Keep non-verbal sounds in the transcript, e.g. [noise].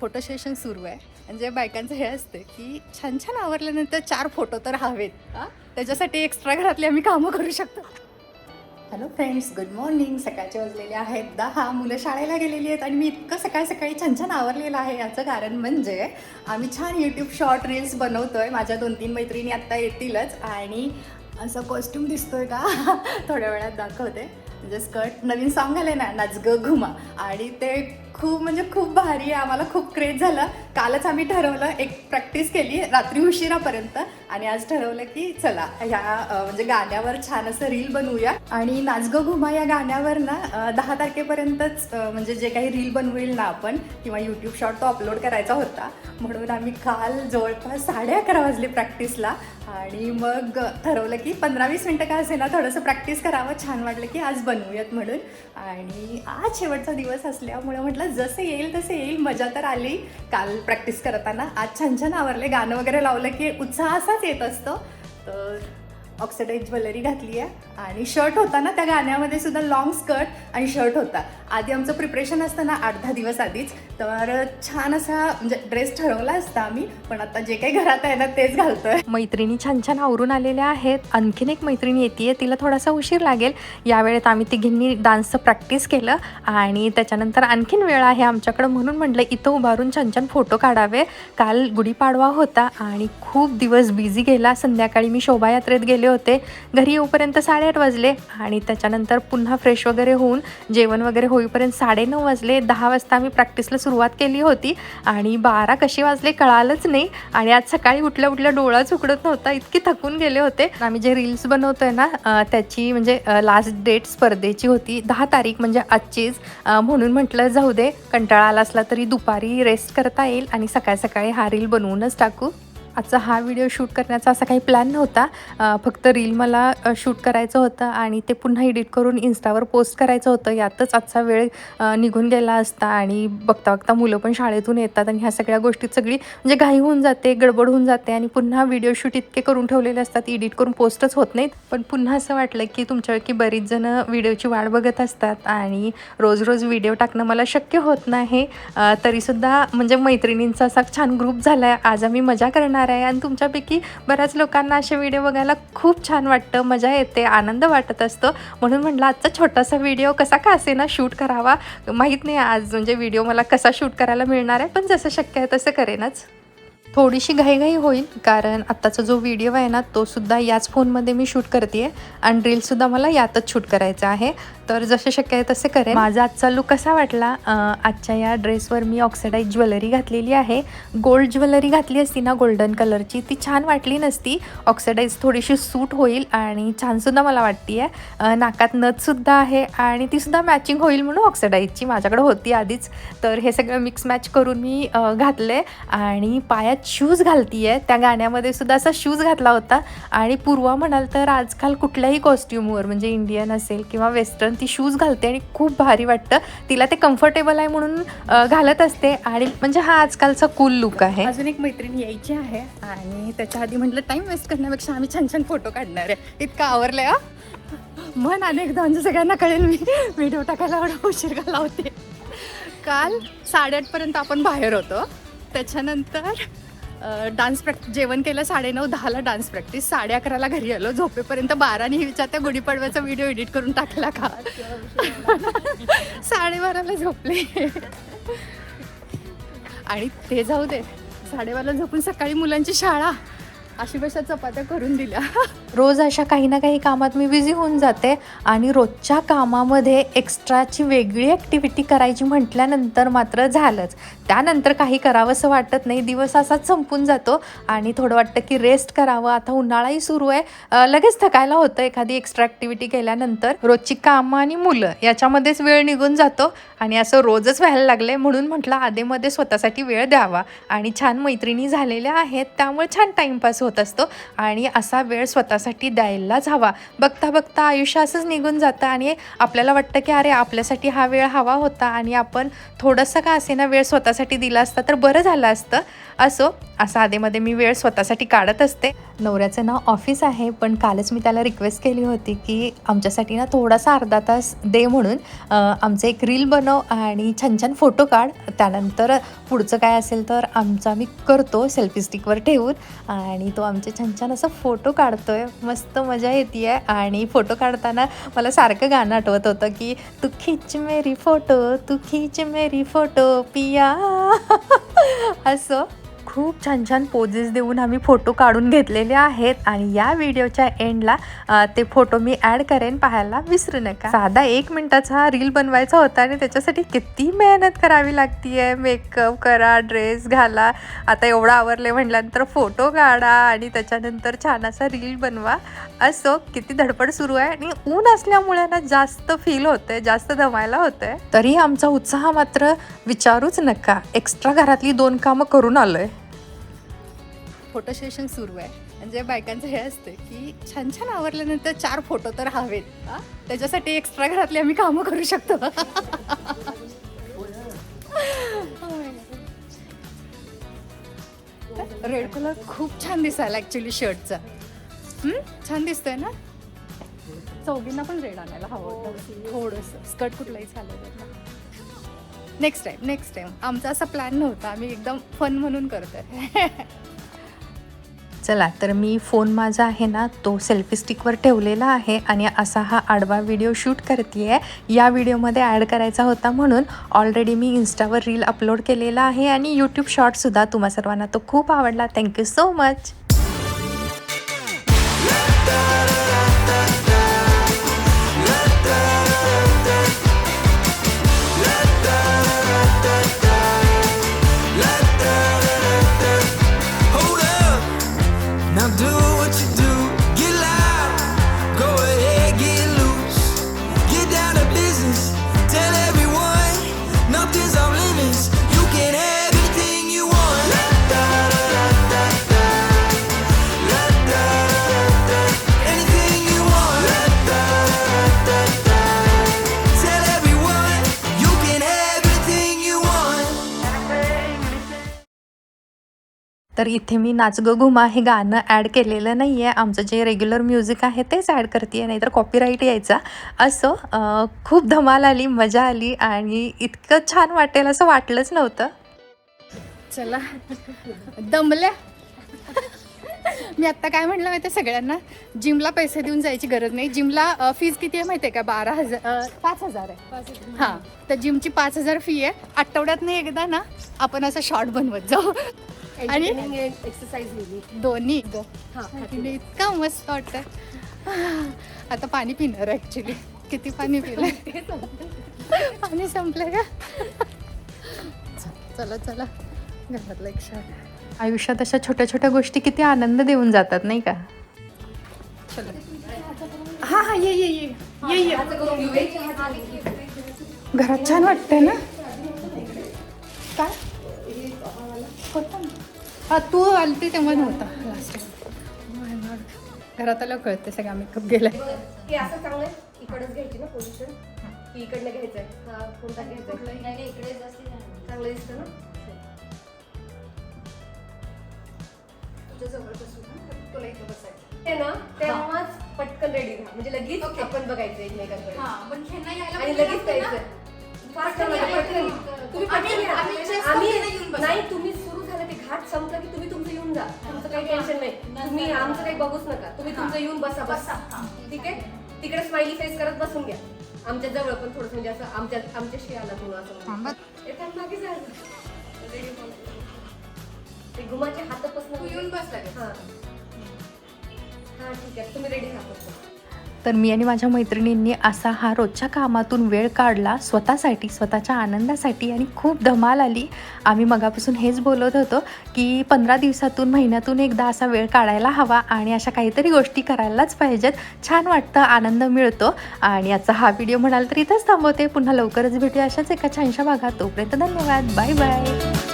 Photo session सुरू आहे. म्हणजे बायकांचं हे असतं की छान छान आवरल्यानंतर चार फोटो तर हवेत. हां? त्याच्यासाठी एक्स्ट्रा घरातले आम्ही कामं करू शकतो. हॅलो फ्रेंड्स गुड मॉर्निंग सकाळचे वाजलेले आहेत दहा. मुलं शाळेला गेलेली आहेत आणि मी इतकं सकाळी सकाळी छान छान आवरलेलं आहे. याचं कारण म्हणजे आम्ही छान यूट्यूब शॉर्ट रील्स बनवतोय. माझ्या दोन तीन मैत्रिणी आत्ता येतीलच आणि असं कॉस्ट्युम दिसतोय का? [laughs] थोड्या वेळात दाखवते. म्हणजे स्कर्ट नवीन सॉन्ग आले ना नाच ग घुमा. आणि ते खूप म्हणजे खूप भारी आहे. आम्हाला खूप क्रेज झालं. कालच आम्ही ठरवलं एक प्रॅक्टिस केली रात्री उशिरापर्यंत. आणि आज ठरवलं की चला ह्या म्हणजे गाण्यावर छान असं रील बनवूया. आणि नाच घुमा या गाण्यावर ना दहा तारखेपर्यंतच म्हणजे जे काही रील बनवेल ना आपण किंवा यूट्यूब शॉर्ट तो अपलोड करायचा होता. म्हणून आम्ही काल जवळपास साडे अकरा वाजले प्रॅक्टिसला आणि मग ठरवलं की पंधरा वीस मिनटं का असे ना थोडंसं प्रॅक्टिस करावं. छान वाटलं की आज बनवूयात म्हणून. आणि आज शेवटचा दिवस असल्यामुळे म्हटलं जसं येईल तसं येईल मजा तर आली. काल प्रॅक्टिस करताना आज छान छान आवरले गाणं वगैरे लावलं की उत्साह असाच येत असतो. तर ऑक्सिडाईज ज्वेलरी घातली आहे. आणि शर्ट होता ना त्या गाण्यामध्ये सुद्धा लॉंग स्कर्ट आणि शर्ट होता. आधी आमचं प्रिपरेशन असतं ना आठ दहा दिवस आधीच. तर छान असा म्हणजे ड्रेस ठरवला असता आम्ही पण आता जे काही घरात आहे ना तेच घालतोय. मैत्रिणी छान छान आवरून आलेल्या आहेत. आणखीन एक मैत्रिणी येते तिला थोडासा उशीर लागेल. या वेळेत आम्ही तिघींनी डान्सचं प्रॅक्टिस केलं. आणि त्याच्यानंतर आणखीन वेळ आहे आमच्याकडं म्हणून म्हटलं इथं उभारून छान छान फोटो काढावे. काल गुढीपाडवा होता आणि खूप दिवस बिझी गेला. संध्याकाळी मी शोभायात्रेत गेले होते. घरी येऊपर्यंत साडेआठ वाजले आणि त्याच्यानंतर पुन्हा फ्रेश वगैरे होऊन जेवण वगैरे होईपर्यंत साडेनऊ वाजले. दहा वाजता आम्ही प्रॅक्टिसला सुरुवात केली होती आणि बारा कशी वाजले कळालंच नाही. आणि आज सकाळी उठल्या उठल्या डोळाच उघडत नव्हता इतकी थकून गेले होते. आम्ही जे रील्स बनवतोय ना त्याची म्हणजे लास्ट डेट स्पर्धेची होती. दहा तारीख म्हणजे आजचीच म्हणून म्हटलं जाऊ दे. कंटाळा आला असला तरी दुपारी रेस्ट करता येईल आणि सकाळी सकाळी हा रील बनवूनच टाकू. आजचा हा व्हिडिओ शूट करण्याचा असा काही प्लॅन नव्हता. फक्त रील मला शूट करायचं होतं आणि ते पुन्हा एडिट करून इन्स्टावर पोस्ट करायचं होतं. यातच आजचा वेळ निघून गेला असता आणि बघता बघता मुलं पण शाळेतून येतात आणि ह्या सगळ्या गोष्टीत सगळी म्हणजे घाई होऊन जाते गडबड होऊन जाते आणि पुन्हा व्हिडिओ शूट इतके करून ठेवलेले असतात एडिट करून पोस्टच होत नाहीत. पण पुन्हा असं वाटलं की तुमच्यापैकी बरीच जणं व्हिडिओची वाट बघत असतात आणि रोज रोज व्हिडिओ टाकणं मला शक्य होत नाही. तरीसुद्धा म्हणजे मैत्रिणींचा असा छान ग्रुप झाला आहे आज आम्ही मजा करणार आहे. आणि तुमच्यापैकी बऱ्याच लोकांना असे व्हिडिओ बघायला खूप छान वाटतं मजा येते आनंद वाटत असतो. म्हणून म्हटलं आजचा छोटासा व्हिडिओ कसा का असे ना शूट करावा? माहीत नाही आज म्हणजे व्हिडिओ मला कसा शूट करायला मिळणार आहे पण जसं शक्य आहे तसं करेनच. थोडीशी घाईघाई होईल कारण आत्ताचा जो व्हिडिओ आहे ना तो सुद्धा याच फोनमध्ये मी शूट करते आणि रीलसुद्धा मला यातच शूट करायचं आहे. तर जसे शक्य आहे तसे करेन. माझा आजचा लुक कसा वाटला? आजच्या या ड्रेसवर मी ऑक्सिडाईज ज्वेलरी घातलेली आहे. गोल्ड ज्वेलरी घातली असती ना गोल्डन कलरची ती छान वाटली नसती. ऑक्सिडाईज थोडीशी सूट होईल आणि छानसुद्धा मला वाटते आहे नाकात नथसुद्धा आहे आणि तीसुद्धा मॅचिंग होईल म्हणून ऑक्सिडाईजची माझ्याकडे होती आधीच. तर हे सगळं मिक्स मॅच करून मी घातले आणि पायात शूज घालती आहे त्या गाण्यामध्ये सुद्धा असा शूज घातला होता. आणि पूर्वा म्हणाल तर आजकाल कुठल्याही कॉस्ट्युमवर म्हणजे इंडियन असेल किंवा वेस्टर्न ती शूज घालते आणि खूप भारी वाटतं. तिला ते कम्फर्टेबल आहे म्हणून घालत असते. आणि म्हणजे हा आजकालचा कूल लुक आहे. अजून एक मैत्रीण यायची आहे. आणि त्याच्या आधी म्हटलं टाईम वेस्ट करण्यापेक्षा आम्ही छान छान फोटो काढणार आहे. इतकं आवरलंय हा. मन अनेकदा म्हणजे सगळ्यांना कळेल मी व्हिडिओ टाकायला एवढा उशीर घाला होते काल साडेआठपर्यंत आपण बाहेर होतो. त्याच्यानंतर डान्स प्रॅक्टिस जेवण केलं साडेनऊ दहाला डान्स प्रॅक्टिस साडे अकराला घरी आलो. झोपेपर्यंत बाराने विचारते गुढीपाडव्याचा व्हिडिओ एडिट करून टाकला का? [laughs] साडेबाराला झोपले. आणि ते जाऊ दे. साडेबाराला झोपून सकाळी मुलांची शाळा. अशी बशा चपात्या करून दिल्या. रोज अशा काही ना काही कामात मी बिझी होऊन जाते आणि रोजच्या कामामध्ये एक्स्ट्राची वेगळी ॲक्टिव्हिटी करायची म्हटल्यानंतर मात्र झालंच. त्यानंतर काही करावंसं वाटत नाही. दिवस असाच संपून जातो आणि थोडं वाटतं की रेस्ट करावं. आता उन्हाळाही सुरू आहे. लगेच थकायला होतं एखादी एक्स्ट्रा ॲक्टिव्हिटी केल्यानंतर. रोजची कामं आणि मुलं याच्यामध्येच वेळ निघून जातो आणि असं रोजच व्हायला लागले म्हणून म्हटलं आधेमध्ये स्वतःसाठी वेळ द्यावा. आणि छान मैत्रिणी झालेल्या आहेत त्यामुळे छान टाईमपास होत असतो. आणि असा वेळ स्वतः कोणासाठी द्यायलाच हवा. बघता बघता आयुष्य असंच निघून जातं आणि आपल्याला वाटतं की अरे आपल्यासाठी हा वेळ हवा होता आणि आपण थोडंसं का असेना वेळ स्वतःसाठी दिला असता तर बरं झालं असतं. असो असं आधेमध्ये मी वेळ स्वतःसाठी काढत असते. नवऱ्याचं नाव ऑफिस आहे पण कालच मी त्याला रिक्वेस्ट केली होती की आमच्यासाठी ना थोडासा अर्धा तास दे म्हणून आमचं एक रील बनव आणि छान छान फोटो काढ. त्यानंतर पुढचं काय असेल तर आमचा मी करतो सेल्फी स्टिकवर ठेवून. आणि तो आमचे छान छान असं फोटो काढतो आहे मस्त मजा येते आहे आणि फोटो काढताना मला सारखं गाणं आठवत होतं की तू खिच मेरी फोटो तू खिच मेरी फोटो पिया. [laughs] असं. खूप छान छान पोजेस देऊन आम्ही फोटो काढून घेतलेले आहेत. आणि या व्हिडिओच्या एंडला ते फोटो मी ॲड करेन पाहायला. विसरू नका. साधा एक मिनिटाचा रील बनवायचा होता आणि त्याच्यासाठी किती मेहनत करावी लागतीये. मेकअप करा ड्रेस घाला. आता एवढं आवरले म्हटल्यानंतर फोटो काढा आणि त्याच्यानंतर छान असा रील बनवा. असो किती धडपड सुरू आहे आणि ऊन असल्यामुळे ना जास्त फील होतंय जास्त दमायला होतंय. तरी आमचा उत्साह मात्र विचारूच नका. एक्स्ट्रा घरातली दोन कामं करून आलोय. फोटो सेशन सुरू आहे. म्हणजे बायकांचं हे असतं की छान छान आवरल्यानंतर चार फोटो तर हवेत. हा? त्याच्यासाठी एक्स्ट्रा घरातली आम्ही कामं करू शकतो. [laughs] रेड कलर खूप छान दिसायला ॲक्च्युली शर्टचा छान दिसतोय ना? चौघींना पण रेड आणायला हवं होतं. थोडंसं. स्कर्ट कुठलाही चालेल. नेक्स्ट टाइम नेक्स्ट टाइम आमचा असा प्लॅन नव्हता. आम्ही एकदम फन म्हणून करतोय. [laughs] चला तर मी फोन माझा आहे ना तो सेल्फी स्टिकवर ठेवलेला आहे आणि असा हा आडवा व्हिडिओ शूट करते आहे या व्हिडिओमध्ये ॲड करायचा होता म्हणून ऑलरेडी मी इन्स्टावर रील अपलोड केलेला आहे आणि यूट्यूब शॉर्टसुद्धा तुम्हा सर्वांना तो खूप आवडला. थँक्यू सो मच तर इथे मी नाच ग घुमा हे गाणं ॲड केलेलं नाही आहे आमचं जे रेग्युलर म्युझिक आहे तेच ॲड करते आहे नाहीतर कॉपीराईट यायचा. असं खूप धमाल आली मजा आली आणि इतकं छान वाटेल असं वाटलंच नव्हतं. चला. दमल्या. मी आत्ता काय म्हटलं माहिती आहे सगळ्यांना? जिमला पैसे देऊन जायची गरज नाही. जिमला फीज किती आहे माहिती आहे का? बारा हजार पाच हजार आहे. हां. तर जिमची पाच हजार फी आहे. आठवड्यात नाही एकदा ना आपण असं शॉर्ट बनवत जाऊ. आणि एक्सरसाइज दोन्ही. ग इतका मस्त वाटतं आता पाणी पिणार ॲक्च्युली किती पाणी पिलं? [laughs] पाणी संपलं का? चला चला. घरातलं एक शॉर्ट आयुष्यात अशा छोट्या छोट्या गोष्टी किती आनंद देऊन जातात नाही का? हा हा ये ये ये. ये ये. घरात छान वाटतंय ना? काय? होता ना. हा तू आलती तेव्हा नव्हता. लास्ट घरात आलं कळते सगळा मेकअप गेलाय. हे असं चांगलं आहे इकडच घ्यायची ना पोझिशन की इकडनं घ्यायचंय? हा कोणता घ्यायचा इकडे चांगलं दिसतं ना? ते ना तेव्हाच पटकन रेडी व्हा. म्हणजे लगेच आपण बघायचं एकमेकांकडे. आणि लगेच जायचं. तुम्ही नाही तुम्ही घाट संपलं की तुम्ही तुमचं येऊन जा. तुमचं काही टेन्शन नाही. तुम्ही आमचं काही बघूच नका. तुम्ही तुमचं येऊन बसा बसा. ठीक आहे? तिकडे स्माइली फेस करत बसून घ्या. आमच्या जवळ पण थोडस म्हणजे असं आमच्या आमच्याशी आला थोडं असं मागे. ते घुमाचे हातापासून येऊन बसला हा. हा ठीक आहे. तुम्ही रेडी राहा. तर मी आणि माझ्या मैत्रिणींनी असा हा रोजच्या कामातून वेळ काढला. स्वतःसाठी स्वतःच्या आनंदासाठी आणि खूप धमाल आली. आम्ही मगापासून हेच बोलत होतो की पंधरा दिवसातून महिन्यातून एकदा असा वेळ काढायला हवा आणि अशा काहीतरी गोष्टी करायलाच पाहिजेत. छान वाटतं आनंद मिळतो. आणि याचा हा व्हिडिओ म्हणाल तर इथंच थांबवते. पुन्हा लवकरच भेटूया अशाच एका छानशा भागात. तोपर्यंत धन्यवाद. Bye bye.